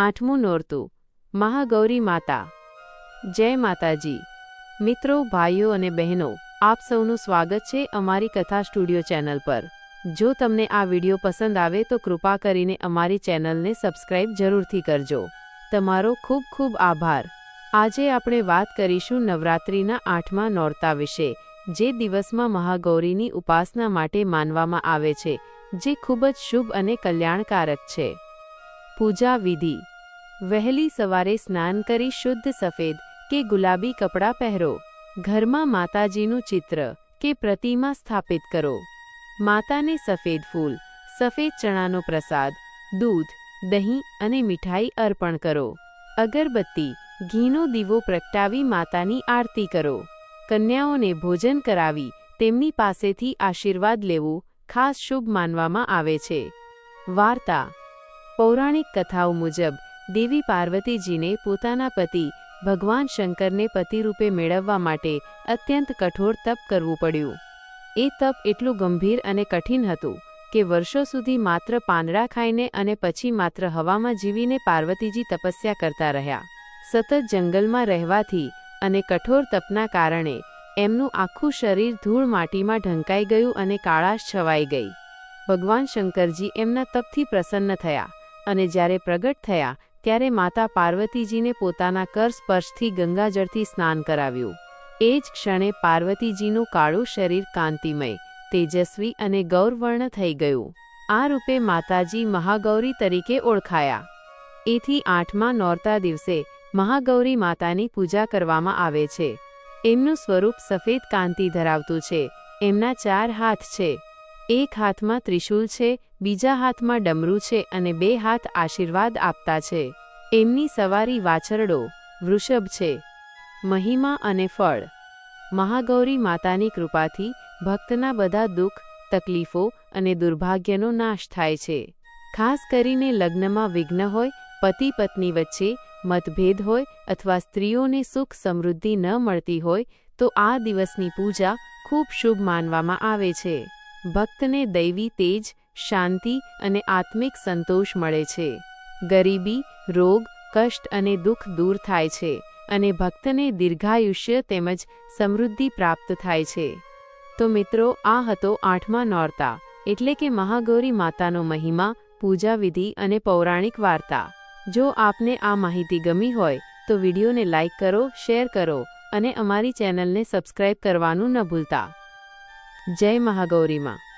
આઠમું નોરતું. મહાગૌરી માતા. જય માતાજી. મિત્રો, ભાઈઓ અને બહેનો, આપ સૌનું સ્વાગત છે અમારી કથા સ્ટુડિયો ચેનલ પર. જો તમને આ વીડિયો પસંદ આવે તો કૃપા કરીને અમારી ચેનલને સબસ્ક્રાઇબ જરૂરથી કરજો. તમારો ખૂબ ખૂબ આભાર. આજે આપણે વાત કરીશું નવરાત્રિના આઠમા નોરતા વિશે, જે દિવસમાં મહાગૌરીની ઉપાસના માટે માનવામાં આવે છે, જે ખૂબ જ શુભ અને કલ્યાણકારક છે. પૂજા વિધિ. વહેલી સવારે સ્નાન કરી શુદ્ધ સફેદ કે ગુલાબી કપડાં પહેરો. ઘરમાં માતાજીનું ચિત્ર કે પ્રતિમા સ્થાપિત કરો. માતાને સફેદ ફૂલ, સફેદ ચણાનો પ્રસાદ, દૂધ, દહીં અને મીઠાઈ અર્પણ કરો. અગરબત્તી, ઘીનો દીવો પ્રગટાવી માતાની આરતી કરો. કન્યાઓને ભોજન કરાવી તેમની પાસેથી આશીર્વાદ લેવું ખાસ શુભ માનવામાં આવે છે. વાર્તા પૌરાણિક કથાઓ મુજબ, દેવી પાર્વતીજીને પોતાના પતિ ભગવાન શંકરને પતિરૂપે મેળવવા માટે અત્યંત કઠોર તપ કરવું પડ્યું. એ તપ એટલું ગંભીર અને કઠિન હતું કે વર્ષો સુધી માત્ર પાંદડા ખાઈને અને પછી માત્ર હવામાં જીવીને પાર્વતીજી તપસ્યા કરતા રહ્યા. સતત જંગલમાં રહેવાથી અને કઠોર તપના કારણે એમનું આખું શરીર ધૂળ માટીમાં ઢંકાઈ ગયું અને કાળાશ છવાઈ ગઈ. ભગવાન શંકરજી એમના તપથી પ્રસન્ન થયા. અને જ્યારે પ્રગટ થયા, ત્યારે માતા પાર્વતીજીને પોતાના કર સ્પર્શથી ગંગાજળથી સ્નાન કરાવ્યું. એ જ ક્ષણે પાર્વતીજીનું કાળું શરીર કાંતિમય, તેજસ્વી અને ગૌરવર્ણ થઈ ગયું. આ રૂપે માતાજી મહાગૌરી તરીકે ઓળખાયા. એથી આઠમા નોરતા દિવસે મહાગૌરી માતાની પૂજા કરવામાં આવે છે. એમનું સ્વરૂપ સફેદ કાંતિ ધરાવતું છે. એમના ચાર હાથ છે. એક હાથમાં ત્રિશૂલ છે બીજા હાથમાં ડમરું છે અને બે હાથ આશીર્વાદ આપતા છે. એમની સવારી વાછરડો, વૃષભ છે. મહિમા અને ફળ. મહાગૌરી માતાની કૃપાથી ભક્તના બધા દુઃખ, તકલીફો અને દુર્ભાગ્યનો નાશ થાય છે. ખાસ કરીને લગ્નમાં વિઘ્ન હોય, પતિ પત્ની વચ્ચે મતભેદ હોય અથવા સ્ત્રીઓને સુખ સમૃદ્ધિ ન મળતી હોય, તો આ દિવસની પૂજા ખૂબ શુભ માનવામાં આવે છે. ભક્તને દૈવી તેજ શાંતિ અને આત્મિક સંતોષ મળે છે. ગરીબી, રોગ, કષ્ટ અને દુઃખ દૂર થાય છે અને ભક્તને દીર્ઘાયુષ્ય તેમજ સમૃદ્ધિ પ્રાપ્ત થાય છે. તો મિત્રો, આ હતો આઠમા નોરતા, એટલે કે મહાગૌરી માતાનો મહિમા, પૂજા વિધિ અને પૌરાણિક વાર્તા. જો આપને આ માહિતી ગમી હોય, તો વિડીયોને લાઇક કરો, શેર કરો અને અમારી ચેનલને સબસ્ક્રાઇબ કરવાનું ન ભૂલતા. જય મહાગૌરીમાં.